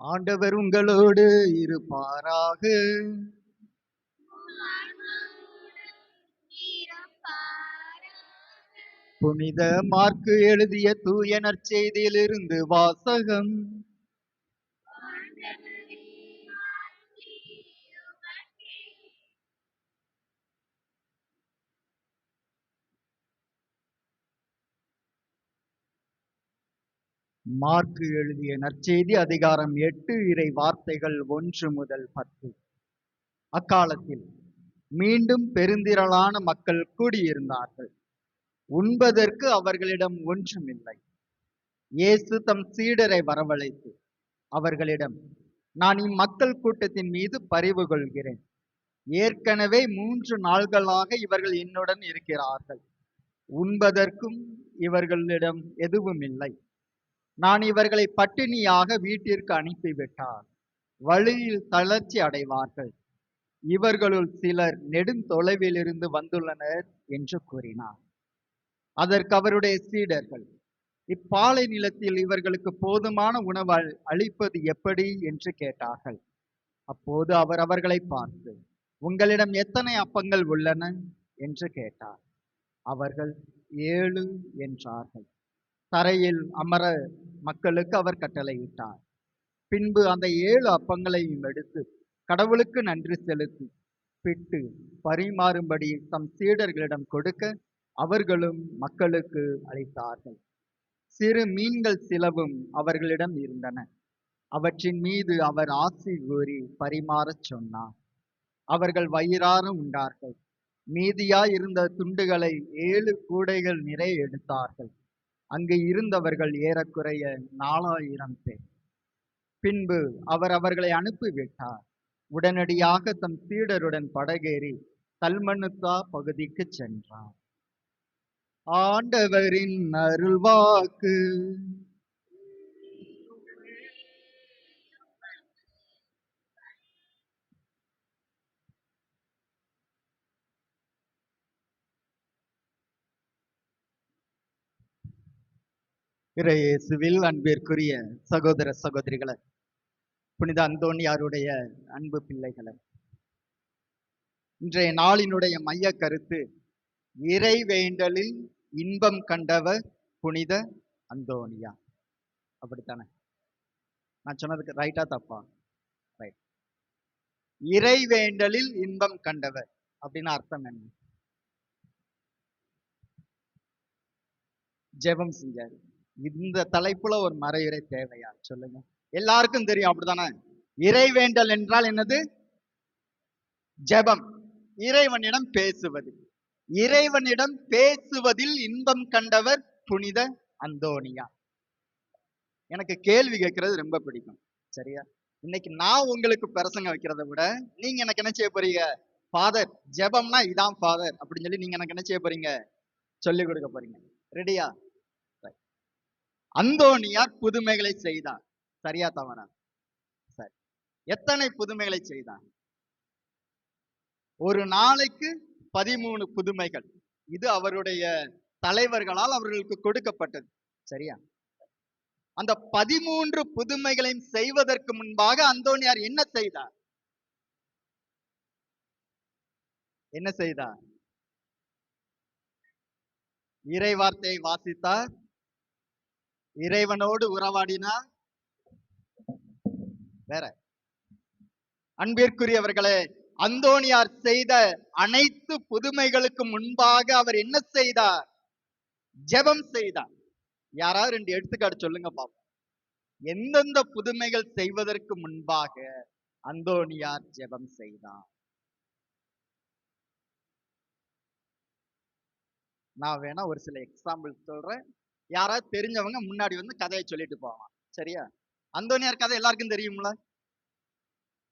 ஆண்டவர் உங்களோடு இருப்பாராக. புனித மார்க்கு எழுதிய தூய நற்செய்தியிலிருந்து வாசகம். மார்க்கு எழுதிய நற்செய்தி அதிகாரம் எட்டு இறை வார்த்தைகள் ஒன்று முதல் பத்து. அக்காலத்தில் மீண்டும் பெருந்திரளான மக்கள் கூடியிருந்தார்கள். உண்பதற்கு அவர்களிடம் ஒன்றுமில்லை. இயேசு தம் சீடரை வரவழைத்து அவர்களிடம் நான் இம்மக்கள் கூட்டத்தின் மீது பரிவு கொள்கிறேன். ஏற்கனவே மூன்று நாள்களாக இவர்கள் என்னுடன் இருக்கிறார்கள். உண்பதற்கும் இவர்களிடம் எதுவும் இல்லை நான் இவர்களை பட்டினியாக வீட்டிற்கு அனுப்பிவிட்டார். வழியில் தளர்ச்சி அடைவார்கள். இவர்களுள் சிலர் நெடுந்தொலைவிலிருந்து வந்துள்ளனர் என்று கூறினார். அதற்கு அவருடைய சீடர்கள் இப்பாலை நிலத்தில் இவர்களுக்கு போதுமான உணவு அளிப்பது எப்படி? என்று கேட்டார்கள். அப்போது அவர் அவர்களை பார்த்து உங்களிடம் எத்தனை அப்பங்கள் உள்ளன? என்று கேட்டார். அவர்கள் ஏழு என்றார்கள். தரையில் அமர மக்களுக்கு அவர் கட்டளையிட்டார். பின்பு அந்த ஏழு அப்பங்களையும் எடுத்து கடவுளுக்கு நன்றி செலுத்தி பிட்டு பரிமாறும்படி தம் சீடர்களிடம் கொடுக்க அவர்களும் மக்களுக்கு அளித்தார்கள். சிறு மீன்கள் சிலவும் அவர்களிடம் இருந்தன. அவற்றின் மீது அவர் ஆசி கூறி பரிமாறச் சொன்னார். அவர்கள் வயிறார உண்டார்கள். மீதியாய் இருந்த துண்டுகளை ஏழு கூடைகள் நிறைய எடுத்தார்கள். அங்கு இருந்தவர்கள் ஏறக்குறைய நாலாயிரம் பேர். பின்பு அவர் அவர்களை அனுப்பிவிட்டார். உடனடியாக தம் சீடருடன் படகேறி கல்மனுத்தா பகுதிக்கு சென்றார். ஆண்டவரின் அருள்வாக்கு. இறையேசுவில் அன்பிற்குரிய சகோதர சகோதரிகளை புனித அந்தோணியாருடைய அன்பு பிள்ளைகளை இன்றைய நாளினுடைய மைய கருத்து இறை வேண்டலில் இன்பம் கண்டவர் புனித அந்தோணியா அப்படித்தானே? நான் சொன்னதுக்கு ரைட்டா தப்பா? ரைட் இறை வேண்டலில் இன்பம் கண்டவர் அப்படின்னு அர்த்தம் என்ன? ஜெபம் செஞ்சாரு. இந்த தலைப்புல ஒரு மறையுறை தேவையா? சொல்லுங்க. எல்லாருக்கும் தெரியும் அப்படித்தானே? இறைவேண்டல் என்றால் என்னது? ஜெபம். இறைவனிடம் பேசுவது. இறைவனிடம் பேசுவதில் இன்பம் கண்டவர் புனித அந்தோணியா எனக்கு கேள்வி கேட்கறது ரொம்ப பிடிக்கும். சரியா? இன்னைக்கு நான் உங்களுக்கு பிரசங்க வைக்கிறத விட நீங்க எனக்கு என்ன செய்ய போறீங்க? ஃபாதர் ஜெபம்னா இதான் ஃபாதர் அப்படின்னு சொல்லி நீங்க எனக்கு என்ன செய்ய போறீங்க? சொல்லி கொடுக்க போறீங்க. ரெடியா அந்தோனியார் புதுமைகளை செய்தார். சரியா தவறா? சரி. எத்தனை புதுமைகளை செய்தார்? ஒரு நாளைக்கு பதிமூணு புதுமைகள். இது அவருடைய தலைவர்களால் அவர்களுக்கு கொடுக்கப்பட்டது. சரியா? அந்த பதிமூன்று புதுமைகளையும் செய்வதற்கு முன்பாக அந்தோனியார் என்ன செய்தார்? என்ன செய்தார்? இறை வார்த்தையை வாசித்தார். இறைவனோடு உறவாடினா வேற. அன்பிற்குரியவர்களே அந்தோணியார் செய்த அனைத்து புதுமைகளுக்கு முன்பாக அவர் என்ன செய்தார்? ஜெபம் செய்தார். யாராவது ரெண்டு எடுத்துக்காட்டு சொல்லுங்க பாப்போம். எந்தெந்த புதுமைகள் செய்வதற்கு முன்பாக அந்தோணியார் ஜெபம் செய்தார்? நான் வேணா ஒரு சில எக்ஸாம்பிள் சொல்றேன். யாராவது தெரிஞ்சவங்க முன்னாடி வந்து கதையை சொல்லிட்டு போவான் சரியா? அந்தோனியார் கதை எல்லாருக்கும் தெரியும்ல?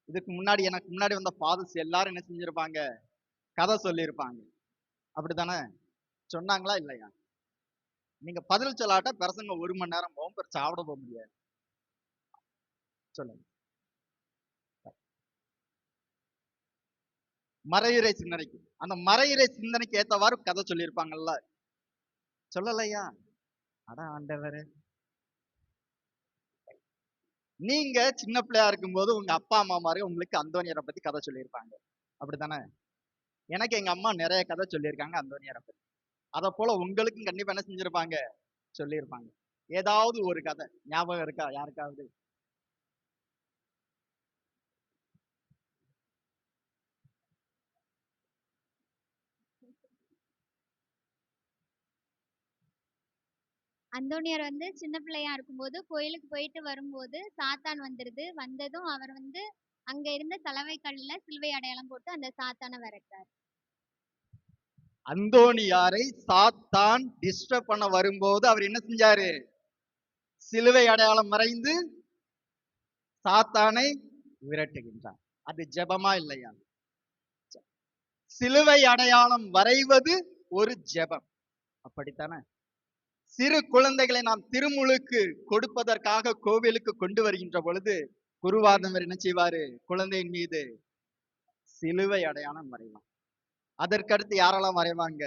இதுக்கு முன்னாடி எனக்கு முன்னாடி வந்த ஃபாதர்ஸ் எல்லாரும் என்ன செஞ்சிருப்பாங்க? கதை சொல்லியிருப்பாங்க அப்படித்தானே? சொன்னாங்களா இல்லையா? நீங்க பதில் சொல்லாட்ட பிரசங்க ஒரு மணி நேரம் போகும் பெரு சாப்பிட போக முடியாது. சொல்லுங்க. மறையுறை சிந்தனைக்கு. அந்த மறையுறை சிந்தனைக்கு ஏத்தவாறு கதை சொல்லியிருப்பாங்கல்ல சொல்லலையா? அட ஆண்டவரே. நீங்க சின்ன பிள்ளையா இருக்கும்போது உங்க அப்பா அம்மா மாதிரி உங்களுக்கு அந்தோனியரை பத்தி கதை சொல்லியிருப்பாங்க. அப்படித்தானே? எனக்கு எங்க அம்மா நிறைய கதை சொல்லியிருக்காங்க அந்தோனியரை பத்தி. அதை போல உங்களுக்கும் கண்டிப்பா என்ன செஞ்சிருப்பாங்க? சொல்லியிருப்பாங்க. ஏதாவது ஒரு கதை. ஞாபகம் இருக்கா? யாருக்காவது? அந்தோணியார் வந்து சின்ன பிள்ளையா இருக்கும்போது கோயிலுக்கு போயிட்டு வரும்போது சாத்தான் வந்துருது. வந்ததும் அவர் வந்து அங்க இருந்த சலவை கல்ல சிலுவை அடையாளம் போட்டு அந்த சாத்தானை விரட்டார் அந்தோனியாரை சாத்தான் டிஸ்டர்ப் பண்ண வரும்போது அவர் என்ன செஞ்சாரு? சிலுவை அடையாளம் மறைந்து சாத்தானை விரட்டுகின்றார். அது ஜெபமா இல்லையா? சிலுவை அடையாளம் வரைவது ஒரு ஜெபம். அப்படித்தானே? சிறு குழந்தைகளை நாம் திருமுழுக்கு கொடுப்பதற்காக கோவிலுக்கு கொண்டு வருகின்ற பொழுது குருவார்ந்தவர் என்ன செய்வாரு? குழந்தையின் மீது சிலுவை அடையாளம் வரைவான் அதற்கடுத்து யாரெல்லாம் வரைவாங்க?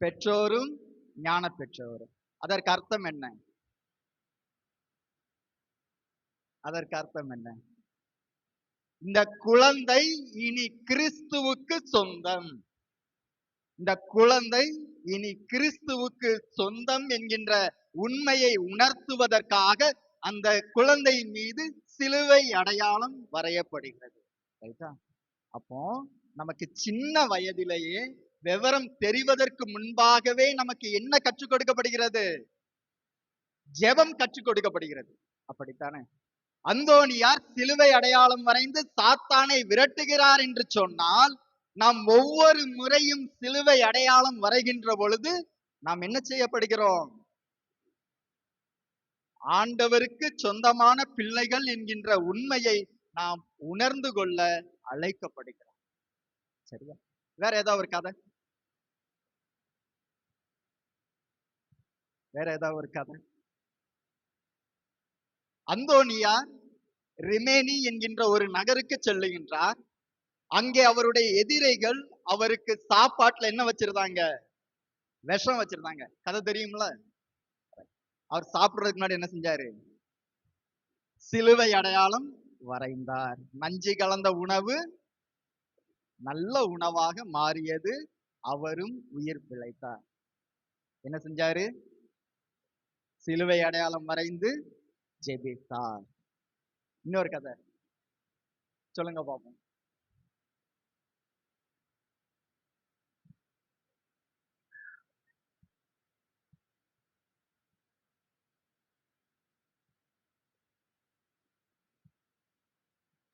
பெற்றோரும் ஞான பெற்றோரும். அதற்கு அர்த்தம் என்ன? அதற்கு அர்த்தம் என்ன? இந்த குழந்தை இனி கிறிஸ்துவுக்கு சொந்தம். இந்த குழந்தை இனி கிறிஸ்துவுக்கு சொந்தம் என்கின்ற உண்மையை உணர்த்துவதற்காக அந்த குழந்தையின் மீது சிலுவை அடையாளம் வரையப்படுகிறது. ரைட்டா அப்போ நமக்கு சின்ன வயதிலேயே விவரம் தெரிவதற்கு முன்பாகவே நமக்கு என்ன கற்றுக் கொடுக்கப்படுகிறது? ஜெபம் கற்றுக் கொடுக்கப்படுகிறது. அப்படித்தானே? அந்தோனியார் சிலுவை அடையாளம் வரைந்து சாத்தானை விரட்டுகிறார் என்று சொன்னால் நாம் ஒவ்வொரு முறையும் சிலுவை அடையாளம் வரைகின்ற பொழுது நாம் என்ன செய்யப்படுகிறோம்? ஆண்டவருக்கு சொந்தமான பிள்ளைகள் என்கின்ற உண்மையை நாம் உணர்ந்து கொள்ள அழைக்கப்படுகிறோம். சரியா? வேற ஏதாவது ஒரு கதை? வேற ஏதாவது ஒரு கதை? அந்தோனியா ரிமேனி என்கின்ற ஒரு நகருக்கு செல்லுகின்றார். அங்கே அவருடைய எதிரிகள் அவருக்கு சாப்பாட்டுல என்ன வச்சிருந்தாங்க? விஷம் வச்சிருந்தாங்க. கதை தெரியும்ல? அவர் சாப்பிடுறதுக்கு முன்னாடி என்ன செஞ்சாரு? சிலுவை அடையாளம் வரைந்தார். நஞ்சு கலந்த உணவு நல்ல உணவாக மாறியது. அவரும் உயிர் பிழைத்தார். என்ன செஞ்சாரு? சிலுவை அடையாளம் வரைந்து ஜெபித்தார். இன்னொரு கதை. சொல்லுங்க பாப்போம்.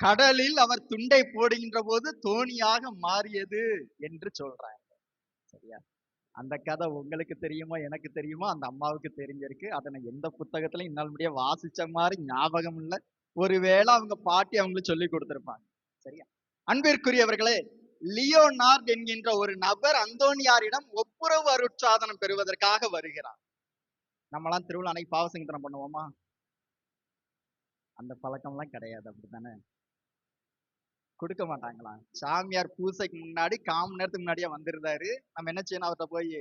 கடலில் அவர் துண்டை போடுகின்ற போது தோணியாக மாறியது என்று சொல்றாங்க. சரியா? அந்த கதை உங்களுக்கு தெரியுமோ எனக்கு தெரியுமோ அந்த அம்மாவுக்கு தெரிஞ்சிருக்கு. அதை நான் எந்த புத்தகத்திலையும் இன்னால் முடிய வாசிச்ச மாதிரி ஞாபகம் இல்லை. ஒருவேளை அவங்க பாட்டி அவங்களுக்கு சொல்லி கொடுத்துருப்பாங்க. சரியா? அன்பிற்குரியவர்களே லியோனார்ட் என்கின்ற ஒரு நபர் அந்தோனியாரிடம் ஒப்புரவு அருட்சாதனம் பெறுவதற்காக வருகிறார். நம்மளாம் திருவிழா அன்னைக்கு பாவசங்கத்தனம் பண்ணுவோமா? அந்த பழக்கம்லாம் கிடையாது அப்படித்தானே? கொடுக்க மாட்டாங்களா சாமியார் பூசைக்கு முன்னாடி காம நேரத்துக்கு முன்னாடியே வந்திருந்தாரு. நம்ம என்ன செய்யணும்? அவர்கிட்ட போய்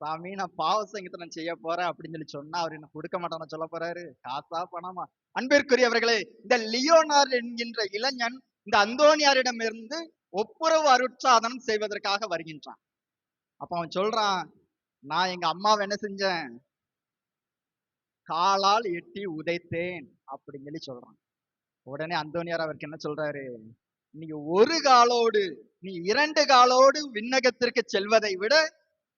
சாமி நான் பாவ நான் செய்ய போறேன் அப்படின்னு சொல்லி சொன்னா அவர் என்ன கொடுக்க மாட்டான்னு சொல்ல போறாரு. காசா பணமா? அன்பிற்குரியவர்களே இந்த லியோனார் என்கின்ற இளைஞன் இந்த அந்தோனியாரிடமிருந்து ஒப்புரவு அருட்சாதனம் செய்வதற்காக வருகின்றான். அப்ப அவன் சொல்றான் நான் எங்க அம்மாவை என்ன செஞ்சேன்? காலால் எட்டி உதைத்தேன் அப்படின்னு சொல்லி சொல்றான். உடனே அந்தோனியார் அவருக்கு என்ன சொல்றாரு? நீங்க ஒரு காலோடு நீ இரண்டு காலோடு விண்ணகத்திற்கு செல்வதை விட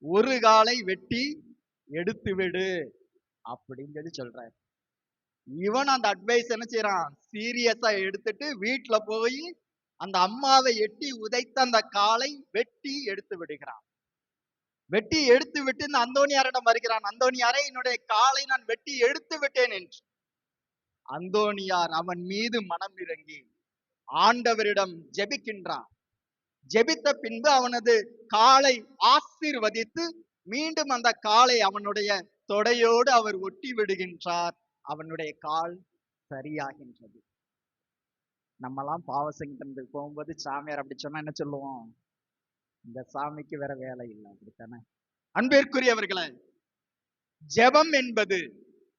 ஒரு காலை வெட்டி எடுத்து விடு அப்படின்னு சொல்லி சொல்றாரு. இவன் அந்த அட்வைஸ் என்ன செய்யறான்? சீரியஸா எடுத்துட்டு வீட்டுல போய் அந்த அம்மாவை எட்டி உதைத்த அந்த காலை வெட்டி எடுத்து விடுகிறான். வெட்டி எடுத்து விட்டு இந்த அந்தோனியாரிடம் வருகிறான். அந்தோணியாரை என்னுடைய காலை நான் வெட்டி எடுத்து விட்டேன் என்று. அந்தோனியார் அவன் மீது மனம் இறங்கி ஆண்டவரிடம் ஜெபிக்கின்றான். ஜெபித்த பின்பு அவனது காலை ஆசிர்வதித்து மீண்டும் அந்த காலை அவனுடைய தொடையோடு அவர் ஒட்டி விடுகின்றார். அவனுடைய கால் சரியாகின்றது. நம்மலாம் பாவ சங்கீதத்துக்கு போகும்போது சாமியார் அப்படி சொன்னா என்ன சொல்லுவோம்? இந்த சாமிக்கு வேற வேலை இல்லை அப்படித்தானே? அன்பிற்குரியவர்களே ஜெபம் என்பது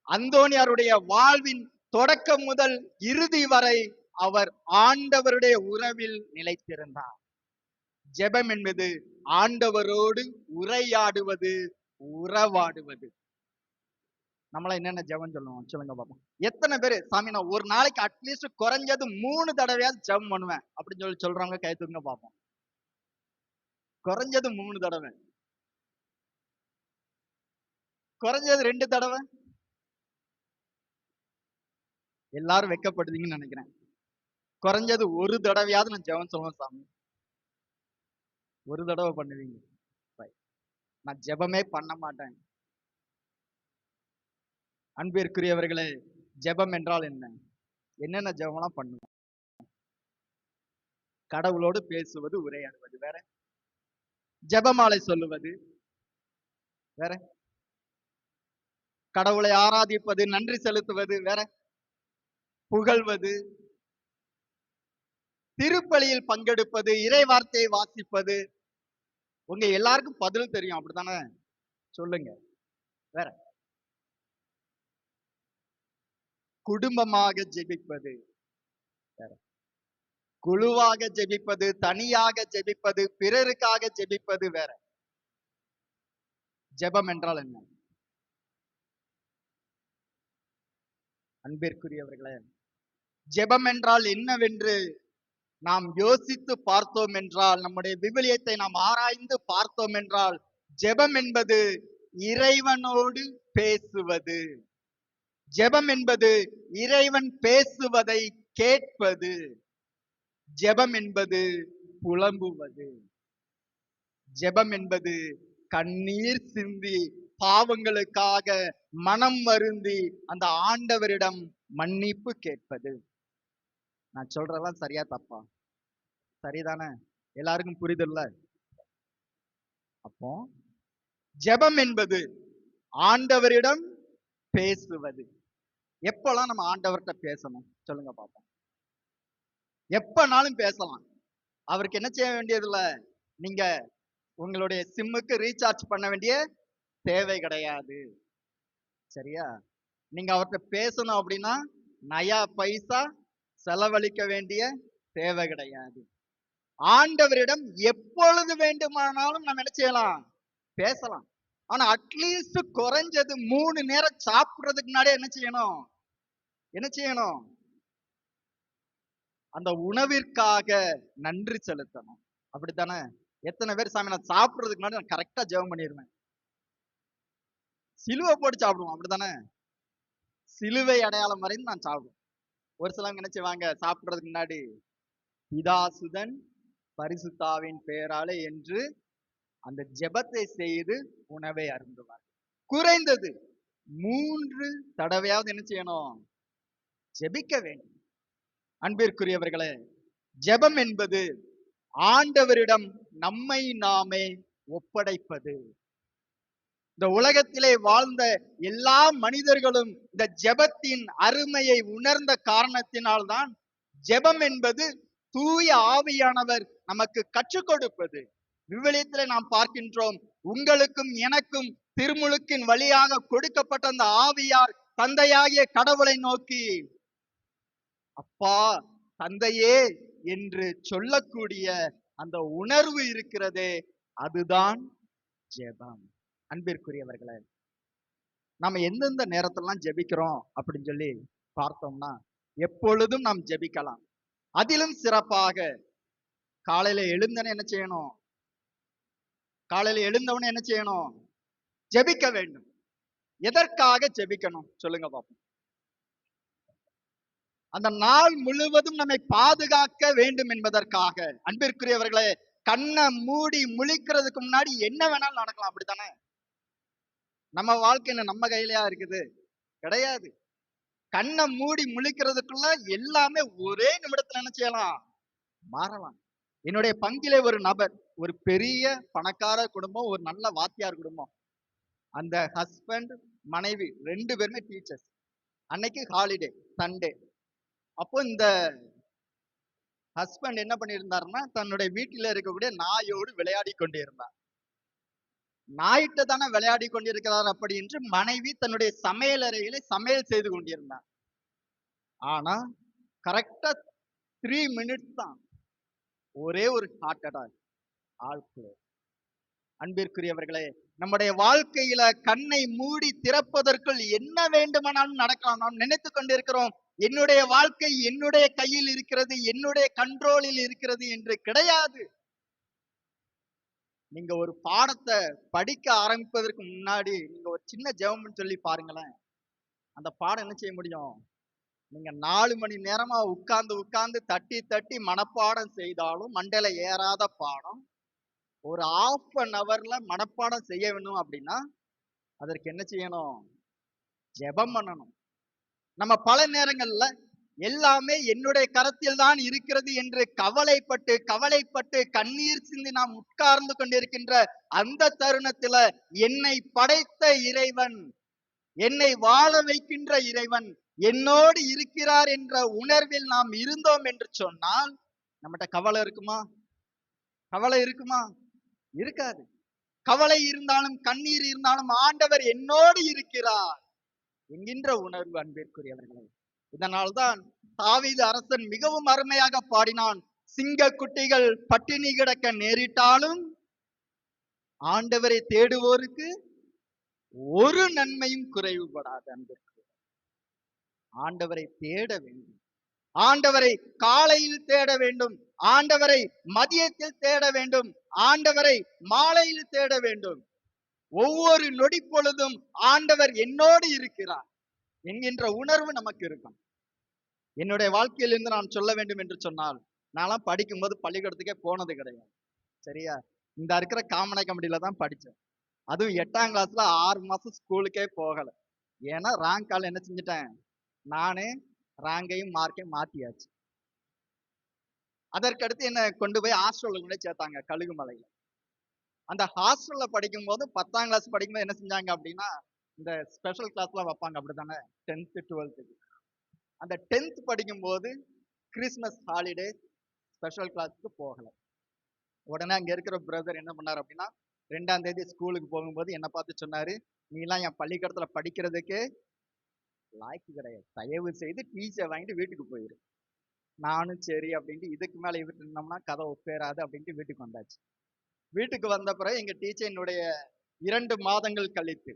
அந்தோனியாருடைய வாழ்வின் தொடக்கம் முதல் இறுதி வரை அவர் ஆண்டவருடைய உறவில் நிலைத்திருந்தார். ஜெபம் என்பது ஆண்டவரோடு உரையாடுவது உறவாடுவது. நம்மள என்னென்ன ஜெபம் சொல்லுவோம்? சொல்லுங்க பாப்போம். எத்தனை பேர் சாமி நான் ஒரு நாளைக்கு அட்லீஸ்ட் குறைஞ்சது மூணு தடவையாவது ஜெபம் பண்ணுவேன். அப்படின்னு சொல்லி சொல்றவங்க கை தூங்க பார்ப்போம் குறைஞ்சது மூணு தடவை. குறைஞ்சது ரெண்டு தடவை? எல்லாரும் வெக்கப்படுதீங்கன்னு நினைக்கிறேன். குறைஞ்சது ஒரு தடவையாவது நான் ஜெபம் சொல்லுவேன் சாமி. ஒரு தடவை பண்ணுவீங்க. நான் ஜெபமே பண்ண மாட்டேன். அன்பிற்குரியவர்களே ஜெபம் என்றால் என்ன? என்னென்ன ஜெபம்லாம் பண்ணுவேன் கடவுளோடு பேசுவது உரையாடுவது வேற? ஜெபமாலை சொல்லுவது வேற? கடவுளை ஆராதிப்பது நன்றி செலுத்துவது வேற? புகழ்வது. திருப்பலியில் பங்கெடுப்பது இறை வார்த்தையை வாசிப்பது. உங்க எல்லாருக்கும் பதில் தெரியும் அப்படித்தானே? சொல்லுங்க. வேற. குடும்பமாக ஜெபிப்பது. வேற. குழுவாக ஜெபிப்பது தனியாக ஜெபிப்பது பிறருக்காக ஜெபிப்பது வேற. ஜெபம் என்றால் என்ன? அன்பிற்குரியவர்களே ஜெபம் என்றால் என்னவென்று நாம் யோசித்து பார்த்தோம் என்றால் நம்முடைய விவிலியத்தை நாம் ஆராய்ந்து பார்த்தோம் என்றால் ஜெபம் என்பது இறைவனோடு பேசுவது. ஜெபம் என்பது இறைவன் பேசுவதை கேட்பது. ஜெபம் என்பது புலம்புவது. ஜெபம் என்பது கண்ணீர் சிந்தி பாவங்களுக்காக மனம் வருந்தி அந்த ஆண்டவரிடம் மன்னிப்பு கேட்பது. நான் சொல்றதெல்லாம் சரியா தப்பா? சரிதானே? எல்லாருக்கும் புரிதல்ல அப்போ ஜெபம் என்பது ஆண்டவரிடம் பேசுவது. எப்பெல்லாம் நம்ம ஆண்டவர்கிட்ட பேசணும்? சொல்லுங்க பாப்போம். எப்பனாலும் பேசலாம். அவருக்கு என்ன செய்ய வேண்டியதில்ல? நீங்க உங்களுடைய சிம்முக்கு ரீசார்ஜ் பண்ண வேண்டிய தேவை கிடையாது. சரியா? நீங்க அவர்கிட்ட பேசணும் அப்படின்னா நயா பைசா செலவழிக்க வேண்டிய தேவை கிடையாது. ஆண்டவரிடம் எப்பொழுது வேண்டுமானாலும் நம்ம என்ன செய்யலாம்? பேசலாம். ஆனா அட்லீஸ்ட் குறைஞ்சது மூணு நேரம் சாப்பிடுறதுக்கு முன்னாடியே என்ன செய்யணும்? என்ன செய்யணும்? அந்த உணவிற்காக நன்றி செலுத்தணும். அப்படித்தானே? எத்தனை பேர் சாமி நான் சாப்பிடுறதுக்கு முன்னாடி நான் கரெக்டா ஜெபம் பண்ணிடுவேன் சிலுவை போட்டு சாப்பிடுவோம். அப்படித்தானே? சிலுவை அடையாளம் வரைந்து நான் சாப்பிடுவேன். ஒரு சிலவங்க என்ன செய்வாங்க சாப்பிடுறதுக்கு முன்னாடி பிதாசுதன் பரிசுத்தாவின் பெயராலே என்று அந்த ஜெபத்தை செய்து உணவை அருந்துவார். குறைந்தது மூன்று தடவையாவது என்ன செய்யணும்? ஜெபிக்க வேண்டும். அன்பிற்குரியவர்களே ஜெபம் என்பது ஆண்டவரிடம் நம்மை நாமே ஒப்படைப்பது. இந்த உலகத்திலே வாழ்ந்த எல்லா மனிதர்களும் இந்த ஜெபத்தின் அருமையை உணர்ந்த காரணத்தினால்தான் ஜெபம் என்பது தூய ஆவியானவர் நமக்கு கற்றுக் கொடுப்பது. விவிலியத்திலே நாம் பார்க்கின்றோம் உங்களுக்கும் எனக்கும் திருமுழுக்கின் வழியாக கொடுக்கப்பட்ட அந்த ஆவியார் தந்தையாகிய கடவுளை நோக்கி அப்பா தந்தையே என்று சொல்லக்கூடிய அந்த உணர்வு இருக்கிறதே அதுதான் ஜெபம். அன்பிற்குரியவர்களே நாம எந்தெந்த நேரத்திலலாம் ஜெபிக்கிறோம் அப்படின்னு சொல்லி பார்த்தோம்னா எப்பொழுதும் நாம் ஜெபிக்கலாம். அதிலும் சிறப்பாக காலையில எழுந்தன என்ன செய்யணும்? காலையில எழுந்தவன என்ன செய்யணும்? ஜெபிக்க வேண்டும். எதற்காக ஜெபிக்கணும்? சொல்லுங்க பாப்போம். அந்த நாள் முழுவதும் நம்மை பாதுகாக்க வேண்டும் என்பதற்காக. அன்பிற்குரியவர்களே கண்ணை மூடி முழிக்கிறதுக்கு முன்னாடி என்ன வேணாலும் நடக்கலாம் அப்படித்தானே? நம்ம வாழ்க்கைன்னு நம்ம கையிலயா இருக்குது? கிடையாது. கண்ணை மூடி முழிக்கிறதுக்குள்ள எல்லாமே ஒரே நிமிடத்துல என்ன செய்யலாம்? மாறலாம். என்னுடைய பங்கிலே ஒரு நபர் ஒரு பெரிய பணக்கார குடும்பம் ஒரு நல்ல வாத்தியார் குடும்பம். அந்த ஹஸ்பண்ட் மனைவி ரெண்டு பேருமே டீச்சர்ஸ் அன்னைக்கு ஹாலிடே சண்டே அப்போ இந்த ஹஸ்பண்ட் என்ன பண்ணியிருந்தாருன்னா தன்னுடைய வீட்டில் இருக்கக்கூடிய நாயோடு விளையாடி கொண்டிருந்தார். நாயிட்ட தானே விளையாடி கொண்டிருக்கிறார் அப்படி என்று மனைவி தன்னுடைய சமையல் அறையில சமையல் செய்து கொண்டிருந்தார். ஆனா கரெக்டா த்ரீ மினிட்ஸ் தான். ஒரே ஒரு ஹார்ட் அட்டாக் ஆழ்குள்ள அன்பிற்குரியவர்களே நம்முடைய வாழ்க்கையில கண்ணை மூடி திறப்பதற்குள் என்ன வேண்டுமானாலும் நடக்கலாம். நாம் நினைத்து கொண்டிருக்கிறோம் என்னுடைய வாழ்க்கை என்னுடைய கையில் இருக்கிறது என்னுடைய கண்ட்ரோலில் இருக்கிறது என்று கிடையாது. நீங்க ஒரு பாடத்தை படிக்க ஆரம்பிப்பதற்கு முன்னாடி நீங்க ஒரு சின்ன ஜெபம்னு சொல்லி பாருங்களேன். அந்த பாடம் என்ன செய்ய முடியும்? நீங்க நாலு மணி நேரமா உட்கார்ந்து உட்கார்ந்து தட்டி தட்டி மனப்பாடம் செய்தாலும் மண்டையில ஏறாத பாடம் ஒரு ஆஃப் அன் ஹவர்ல மனப்பாடம் செய்ய வேணும் அப்படின்னா அதற்கு என்ன செய்யணும்? ஜெபம் பண்ணணும். நம்ம பல நேரங்கள்ல எல்லாமே என்னுடைய கரத்தில் தான் இருக்கிறது என்று கவலைப்பட்டு கவலைப்பட்டு கண்ணீர் சிந்தி நாம் உட்கார்ந்து கொண்டிருக்கின்ற அந்த தருணத்துல என்னை படைத்த இறைவன் என்னை வாழ வைக்கின்ற இறைவன் என்னோடு இருக்கிறார் என்ற உணர்வில் நாம் இருந்தோம் என்று சொன்னால் நம்மகிட்ட கவலை இருக்குமா? கவலை இருக்குமா? இருக்காது. கவலை இருந்தாலும் கண்ணீர் இருந்தாலும் ஆண்டவர் என்னோடு இருக்கிறார் என்கின்ற உணர்வு அன்பிற்குரியவர்களே. இதனால்தான் தாவீது அரசன் மிகவும் அருமையாக பாடினான். சிங்க குட்டிகள் பட்டினி கிடக்க நேரிட்டாலும் ஆண்டவரை தேடுவோருக்கு ஒரு நன்மையும் குறைவுபடாது அன்பிற்கு ஆண்டவரை தேட வேண்டும். ஆண்டவரை காலையில் தேட வேண்டும். ஆண்டவரை மதியத்தில் தேட வேண்டும். ஆண்டவரை மாலையில் தேட வேண்டும். ஒவ்வொரு நொடி பொழுதும் ஆண்டவர் என்னோடு இருக்கிறார். என்கின்ற உணர்வு நமக்கு இருக்கும். என்னுடைய வாழ்க்கையிலிருந்து நான் சொல்ல வேண்டும் என்று சொன்னால் நான்லாம் படிக்கும்போது பள்ளிக்கூடத்துக்கே போனது கிடையாது. சரியா? இந்த இருக்கிற காமனை கமிட்டியில தான் படிச்சேன். அதுவும் எட்டாம் கிளாஸ்ல ஆறு மாசம் ஸ்கூலுக்கே போகலை. ஏன்னா ரேங்க் கால் என்ன செஞ்சுட்டேன்? நானே ரேங்கையும் மார்க்கையும் மாத்தியாச்சு. அதற்கடுத்து என்ன கொண்டு போய் ஹாஸ்டல்ல கூட சேர்த்தாங்க கழுகுமலையில. அந்த ஹாஸ்டல்ல படிக்கும்போது பத்தாம் கிளாஸ் படிக்கும்போது என்ன செஞ்சாங்க அப்படின்னா இந்த ஸ்பெஷல் கிளாஸ்லாம் வைப்பாங்க அப்படித்தானே? டென்த்து டுவெல்த்துக்கு அந்த டென்த் படிக்கும்போது கிறிஸ்மஸ் ஹாலிடே ஸ்பெஷல் கிளாஸுக்கு போகலை. உடனே அங்கே இருக்கிற பிரதர் என்ன பண்ணார் அப்படின்னா ரெண்டாம் தேதி ஸ்கூலுக்கு போகும்போது என்ன பார்த்து சொன்னார் நீலாம் என் பள்ளிக்கூடத்தில் படிக்கிறதுக்கே லாய்க்கு கிடையாது. தயவு செய்து டீச்சர் வாங்கிட்டு வீட்டுக்கு போயிரு. நானும் சரி அப்படின்ட்டு இதுக்கு மேலே இவர்கிட்ட இருந்தோம்னா கதை ஒப்பேறாது அப்படின்ட்டு வீட்டுக்கு வந்தாச்சு. வீட்டுக்கு வந்த பிறகு எங்கள் டீச்சர் என்னுடைய இரண்டு மாதங்கள் கழித்து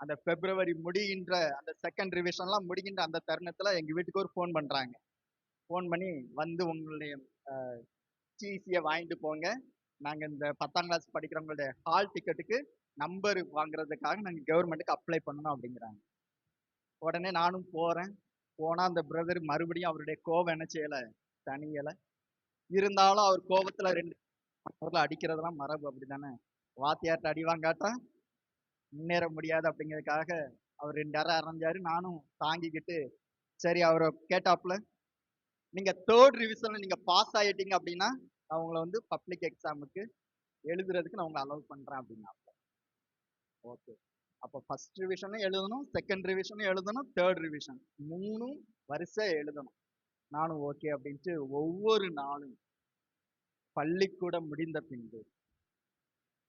அந்த பிப்ரவரி முடிகின்ற அந்த செகண்ட் ரிவிஷன்லாம் முடிகின்ற அந்த தருணத்தில் எங்கள் வீட்டுக்கு ஒரு ஃபோன் பண்ணுறாங்க ஃபோன் பண்ணி வந்து உங்களுடைய டிசியை வாங்கிட்டு போங்க. நாங்கள் இந்த பத்தாம் கிளாஸ் படிக்கிறவங்களுடைய ஹால் டிக்கெட்டுக்கு நம்பர் வாங்குறதுக்காக நாங்கள் கவர்மெண்ட்டுக்கு அப்ளை பண்ணணும் அப்படிங்கிறாங்க. உடனே நானும் போகிறேன் போனால் அந்த பிரதர் மறுபடியும் அவருடைய கோவம் என்ன செய்யலை? தனியலை இருந்தாலும் அவர் கோபத்தில் ரெண்டு அடிக்கிறதெல்லாம் மரபு அப்படி தானே வாத்தியார்ட்ட அடி வாங்காட்டா? முன்னேற முடியாது அப்படிங்கிறதுக்காக அவர் ரெண்டு அரை அரைஞ்சாரு. நானும் தாங்கிக்கிட்டு சரி அவரை கேட்டாப்புல நீங்க தேர்ட் ரிவிஷன்ல நீங்க பாஸ் ஆயிட்டீங்க அப்படின்னா நான் உங்களை வந்து பப்ளிக் எக்ஸாமுக்கு எழுதுறதுக்கு நான் உங்களை அலோவ் பண்றேன் அப்படின்னா ஓகே. அப்போ ஃபர்ஸ்ட் ரிவிஷனும் எழுதணும் செகண்ட் ரிவிஷனும் எழுதணும் தேர்ட் ரிவிஷன் மூணும் வரிசை எழுதணும். நானும் ஓகே அப்படின்ட்டு ஒவ்வொரு நாளும் பள்ளிக்கூடம் முடிந்த பின்பு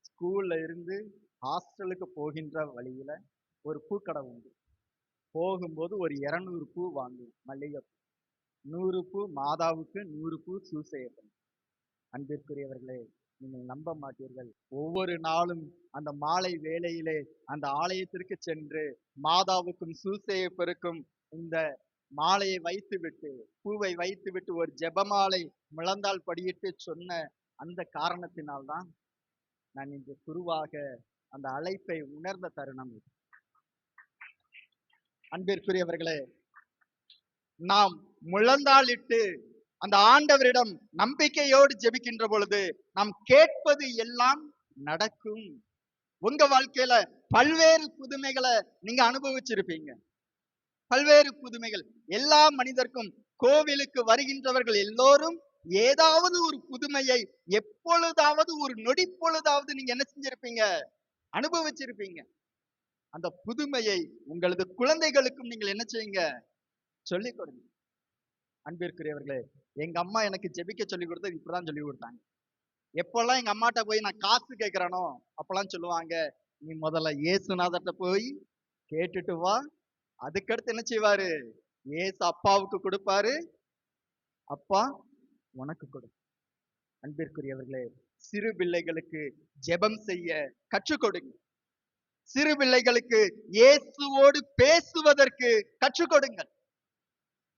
ஸ்கூல்ல இருந்து ஹாஸ்டலுக்கு போகின்ற வழியில் ஒரு பூக்கடை உண்டு. போகும்போது ஒரு இரநூறு பூ வாங்குவோம் மல்லிகைப்பூ நூறு பூ மாதாவுக்கு நூறு பூ சூசையப்பன் அன்பிற்குரியவர்களே நீங்கள் நம்ப மாட்டீர்கள். ஒவ்வொரு நாளும் அந்த மாலை வேளையிலே அந்த ஆலயத்திற்கு சென்று மாதாவுக்கும் சூசையப்பருக்கும் இந்த மாலையை வைத்துவிட்டு பூவை வைத்துவிட்டு ஒரு ஜெபமாலை முழந்தால் படியிட்டு சொன்ன அந்த காரணத்தினால்தான் நான் இன்று குருவாக அந்த அழைப்பை உணர்ந்த தருணம் இது. அன்பிற்குரியவர்களே நாம் முழந்தாளிட்டு அந்த ஆண்டவரிடம் நம்பிக்கையோடு ஜெபிக்கின்ற பொழுது நாம் கேட்பது எல்லாம் நடக்கும். உங்க வாழ்க்கையில பல்வேறு புதுமைகளை நீங்க அனுபவிச்சிருப்பீங்க. பல்வேறு புதுமைகள். எல்லா மனிதர்க்கும் கோவிலுக்கு வருகின்றவர்கள் எல்லோரும் ஏதாவது ஒரு புதுமையை எப்பொழுதாவது ஒரு நொடி பொழுதாவது நீங்க என்ன செஞ்சிருப்பீங்க? அனுபவிச்சிருப்பீங்க. அந்த புதுமையை உங்களது குழந்தைகளுக்கும் நீங்கள் என்ன செய்யுங்க? சொல்லிக் கொடுங்க. அன்பிற்குரியவர்களே எங்க அம்மா எனக்கு ஜெபிக்க சொல்லி கொடுத்தது இப்படிதான் சொல்லி கொடுத்தாங்க. எப்பெல்லாம் எங்க அம்மாட்ட போய் நான் காசு கேட்கிறேனோ அப்பெல்லாம் சொல்லுவாங்க நீ முதல்ல ஏசுநாதர்கிட்ட போய் கேட்டுட்டு வா. அதுக்கடுத்து என்ன செய்வாரு? ஏசு அப்பாவுக்கு கொடுப்பாரு. அப்பா உனக்கு கொடு. அன்பிற்குரியவர்களே சிறு பிள்ளைகளுக்கு ஜெபம் செய்ய கற்றுக் கொடுங்க. சிறு பிள்ளைகளுக்கு இயேசுவோடு பேசுவதற்கு கற்றுக் கொடுங்கள்.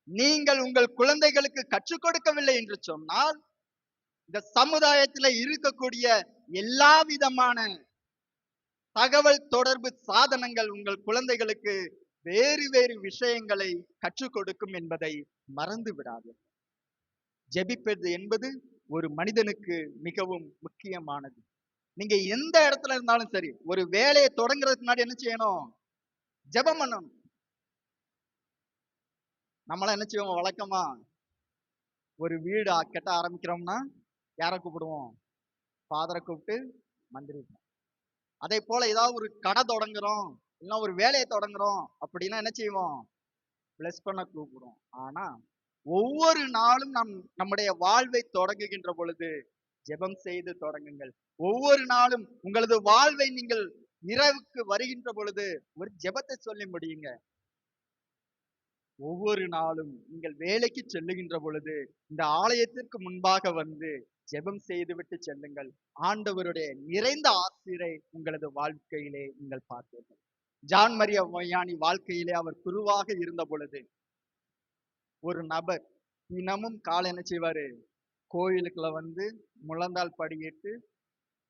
நீங்கள் உங்கள் குழந்தைகளுக்கு கற்றுக் கொடுக்கவில்லை என்று சொன்னால் இந்த சமுதாயத்தில் இருக்கக்கூடிய எல்லா விதமான தகவல் தொடர்பு சாதனங்கள் உங்கள் குழந்தைகளுக்கு வேறு வேறு விஷயங்களை கற்றுக் கொடுக்கும் என்பதை மறந்து விடாது ஜெபிப்பது என்பது ஒரு மனிதனுக்கு மிகவும் முக்கியமானது. நீங்க எந்த இடத்துல இருந்தாலும் சரி ஒரு வேலையை தொடங்குறதுக்கு முன்னாடி என்ன செய்யணும்? ஜெபம் பண்ணணும். நம்மளாம் என்ன செய்வோம்? வழக்கமா ஒரு வீடு கட்ட ஆரம்பிக்கிறோம்னா யாரை கூப்பிடுவோம்? ஃபாதரை கூப்பிட்டு மந்திரி அதே போல ஏதாவது ஒரு கடை தொடங்குறோம் இல்லைன்னா ஒரு வேலையை தொடங்குறோம் அப்படின்னா என்ன செய்வோம்? பிளஸ் பண்ண கூப்பிடுவோம். ஆனா ஒவ்வொரு நாளும் நம் நம்முடைய வாழ்வை தொடங்குகின்ற பொழுது ஜெபம் செய்து தொடங்குங்கள். ஒவ்வொரு நாளும் உங்களது வாழ்வை நீங்கள் இரவுக்கு வருகின்ற பொழுது ஒரு ஜெபத்தை சொல்லி முடியுங்க. ஒவ்வொரு நாளும் நீங்கள் வேலைக்கு செல்லுகின்ற பொழுது இந்த ஆலயத்திற்கு முன்பாக வந்து ஜெபம் செய்துவிட்டு செல்லுங்கள். ஆண்டவருடைய நிறைந்த ஆசிரை உங்களது வாழ்க்கையிலே நீங்கள் பார்த்தீர்கள் ஜான் மரியா மொய்யானி வாழ்க்கையிலே அவர் குருவாக இருந்த பொழுது ஒரு நபர் தினமும் காலை என்ன செய்வாரு? கோயிலுக்குள்ள வந்து முழந்தால் படியிட்டு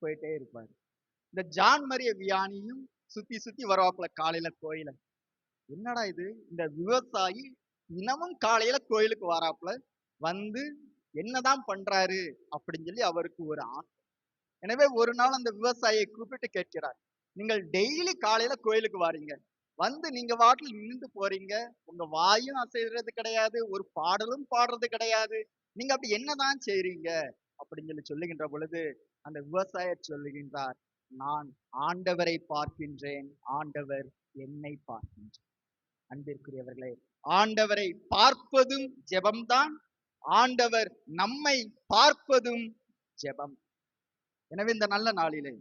போயிட்டே இருப்பாரு. இந்த ஜான் மரிய வியானியும் சுத்தி சுத்தி வருவாப்புல காலையில கோயில. என்னடா இது? இந்த விவசாயி தினமும் காலையில கோயிலுக்கு வராப்புல வந்து என்னதான் பண்றாரு? அப்படின்னு சொல்லி அவருக்கு ஒரு ஆசை. எனவே ஒரு நாள் அந்த விவசாயியை கூப்பிட்டு கேட்கிறார். நீங்கள் டெய்லி காலையில கோயிலுக்கு வாரீங்க. வந்து நீங்க வாட்டில் நின்று போறீங்க. உங்க வாயும் அசைறது கிடையாது. ஒரு பாடலும் பாடுறது கிடையாது. நீங்க அப்படி என்னதான் செய்றீங்க? அப்படின்னு சொல்லி சொல்லுகின்ற பொழுது அந்த விவசாயர் சொல்லுகின்றார் நான் ஆண்டவரை பார்க்கின்றேன். ஆண்டவர் என்னை பார்க்கின்றேன் அன்பிற்குரியவர்களே ஆண்டவரை பார்ப்பதும் ஜெபம்தான். ஆண்டவர் நம்மை பார்ப்பதும் ஜெபம். எனவே இந்த நல்ல நாளிலே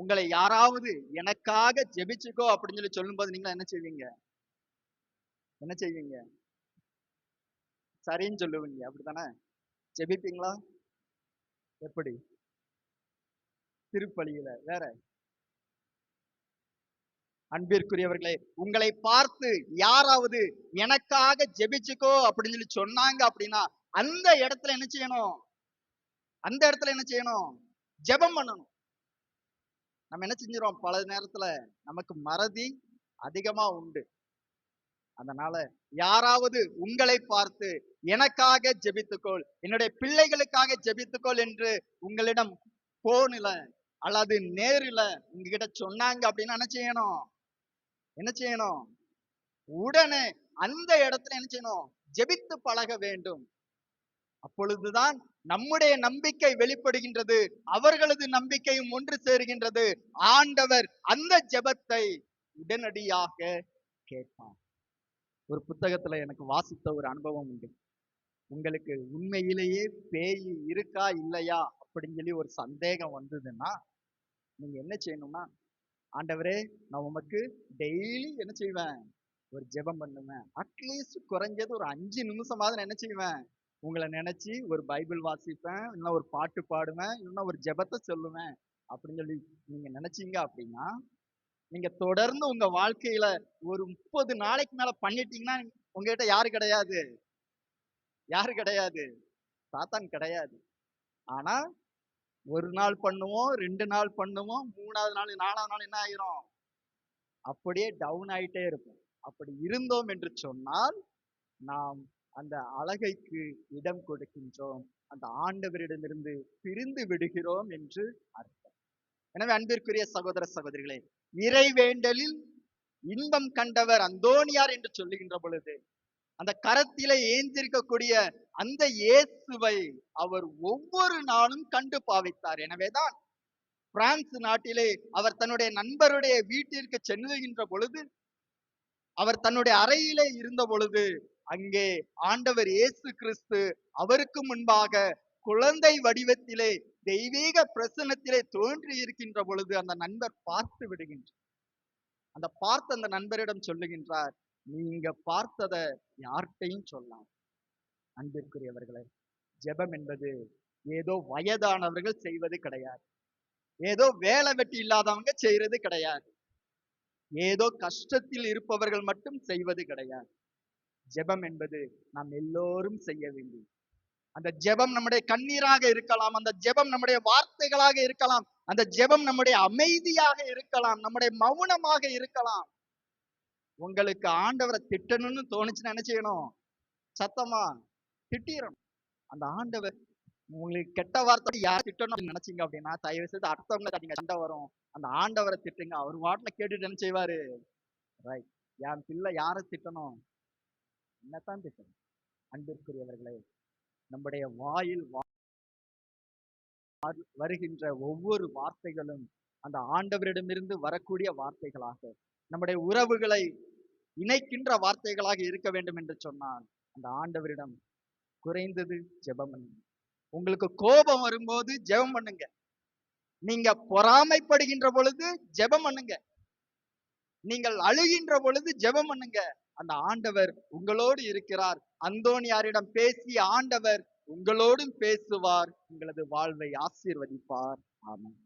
உங்களை யாராவது எனக்காக ஜெபிச்சுக்கோ அப்படின்னு சொல்லி சொல்லும்போது நீங்க என்ன செய்வீங்க? என்ன செய்வீங்க? சரின்னு சொல்லுவீங்க. அப்படித்தானே? ஜெபிப்பீங்களா? எப்படி? திருப்பலியில வேற. அன்பிற்குரியவர்களே உங்களை பார்த்து யாராவது எனக்காக ஜெபிச்சுக்கோ அப்படின்னு சொல்லி சொன்னாங்க அப்படின்னா அந்த இடத்துல என்ன செய்யணும்? அந்த இடத்துல என்ன செய்யணும்? ஜெபம் பண்ணணும். நம்ம என்ன செஞ்சிரோம் பல நேரத்துல நமக்கு மறதி அதிகமா உண்டு. அதனால யாராவது உங்களை பார்த்து எனக்காக ஜெபித்துக்கோள் என்னுடைய பிள்ளைகளுக்காக ஜெபித்துக்கோள் என்று உங்களிடம் போன்ல அல்லது நேரில் உங்ககிட்ட சொன்னாங்க அப்படின்னு என்ன செய்யணும்? என்ன செய்யணும்? உடனே அந்த இடத்துல என்ன செய்யணும்? ஜெபித்து பழக வேண்டும். அப்பொழுதுதான் நம்முடைய நம்பிக்கை வெளிப்படுகின்றது அவர்களது நம்பிக்கையும் ஒன்று சேருகின்றது. ஆண்டவர் அந்த ஜெபத்தை உடனடியாக கேட்பார். ஒரு புத்தகத்துல எனக்கு வாசித்த ஒரு அனுபவம் உண்டு. உங்களுக்கு உண்மையிலேயே பேய் இருக்கா இல்லையா அப்படின்னு சொல்லி ஒரு சந்தேகம் வந்ததுன்னா நீங்க என்ன செய்யணும்னா ஆண்டவரே நான் உமக்கு டெய்லி என்ன செய்வேன்? ஒரு ஜெபம் பண்ணுவேன். அட்லீஸ்ட் குறைஞ்சது ஒரு அஞ்சு நிமிஷமாவது நான் என்ன செய்வேன்? உங்களை நினைச்சு ஒரு பைபிள் வாசிப்பேன் இல்லைன்னா ஒரு பாட்டு பாடுவேன் இல்லைன்னா ஒரு ஜெபத்தை சொல்லுவேன் அப்படின்னு சொல்லி நீங்க நினைச்சீங்க அப்படின்னா நீங்க தொடர்ந்து உங்க வாழ்க்கையில ஒரு முப்பது நாளைக்கு மேல பண்ணிட்டீங்கன்னா உங்ககிட்ட யாரு கிடையாது. யாரு கிடையாது. சாத்தான் கிடையாது. ஆனா ஒரு நாள் பண்ணுவோம் ரெண்டு நாள் பண்ணுவோம் மூணாவது நாள் நாலாவது நாள் என்ன ஆயிரும்? அப்படியே டவுன் ஆயிட்டே இருப்போம். அப்படி இருந்தோம் என்று சொன்னால் நாம் அந்த அழகைக்கு இடம் கொடுக்கின்றோம். அந்த ஆண்டவரிடமிருந்து பிரிந்து விடுகிறோம் என்று அர்த்தம். எனவே அன்பிற்குரிய சகோதர சகோதரிகளே இறைவேண்டலில் இன்பம் கண்டவர் அந்தோனியார் என்று சொல்லுகின்ற பொழுது அந்த கரத்திலே ஏந்திருக்கக்கூடிய அந்த இயேசுவை அவர் ஒவ்வொரு நாளும் கண்டு பாவித்தார். எனவேதான் பிரான்ஸ் நாட்டிலே அவர் தன்னுடைய நண்பருடைய வீட்டிற்கு செல்லுகின்ற பொழுது அவர் தன்னுடைய அறையிலே இருந்த பொழுது அங்கே ஆண்டவர் இயேசு கிறிஸ்து அவருக்கு முன்பாக குழந்தை வடிவத்திலே தெய்வீக பிரசன்னத்திலே தோன்றி இருக்கின்ற பொழுது அந்த நண்பர் பார்த்து விடுகின்றார். அந்த பார்த்த அந்த நண்பரிடம் சொல்லுகின்றார் நீங்க பார்த்தத யார்கிட்டையும் சொல்லலாம் அன்பிற்குரியவர்களே ஜெபம் என்பது ஏதோ வயதானவர்கள் செய்வது கிடையாது. ஏதோ வேலை வெட்டி இல்லாதவங்க செய்யறது கிடையாது. ஏதோ கஷ்டத்தில் இருப்பவர்கள் மட்டும் செய்வது கிடையாது. ஜெபம் என்பது நாம் எல்லோரும் செய்ய வேண்டும். அந்த ஜெபம் நம்முடைய கண்ணீராக இருக்கலாம் அந்த ஜெபம் நம்முடைய வார்த்தைகளாக இருக்கலாம் அந்த ஜெபம் நம்முடைய அமைதியாக இருக்கலாம் நம்முடைய மௌனமாக இருக்கலாம். உங்களுக்கு ஆண்டவரை திட்டணும்னு தோணுச்சுன்னு என்ன செய்யணும்? சத்தமா திட்டிடணும் அந்த ஆண்டவர் உங்களுக்கு கெட்ட வார்த்தை யார் திட்டணும் அப்படின்னு நினைச்சீங்க அப்படின்னா தயவு செய்து அடுத்தவங்க நீங்க சண்டை வரும். அந்த ஆண்டவரை திட்டுங்க. அவர் வாட்டில் கேட்டுட்டு என்ன செய்வாரு? ரைட் என் பிள்ளை யாரை திட்டணும்? என்னத்தான் பேசுறது அன்பிற்குரியவர்களே நம்முடைய வாயில் வருகின்ற ஒவ்வொரு வார்த்தைகளும் அந்த ஆண்டவரிடமிருந்து வரக்கூடிய வார்த்தைகளாக நம்முடைய உறவுகளை இணைக்கின்ற வார்த்தைகளாக இருக்க வேண்டும் என்று சொன்னால் அந்த ஆண்டவரிடம் குறைந்தது ஜெபம் பண்ணுங்க. உங்களுக்கு கோபம் வரும்போது ஜெபம் பண்ணுங்க. நீங்க பொறாமைப்படுகின்ற பொழுது ஜெபம் பண்ணுங்க. நீங்கள் அழுகின்ற பொழுது ஜெபம் பண்ணுங்க. அந்த ஆண்டவர் உங்களோடு இருக்கிறார். அந்தோனியாரிடம் பேசிய ஆண்டவர் உங்களோடும் பேசுவார். உங்களது வாழ்வை ஆசீர்வதிப்பார். ஆமாம்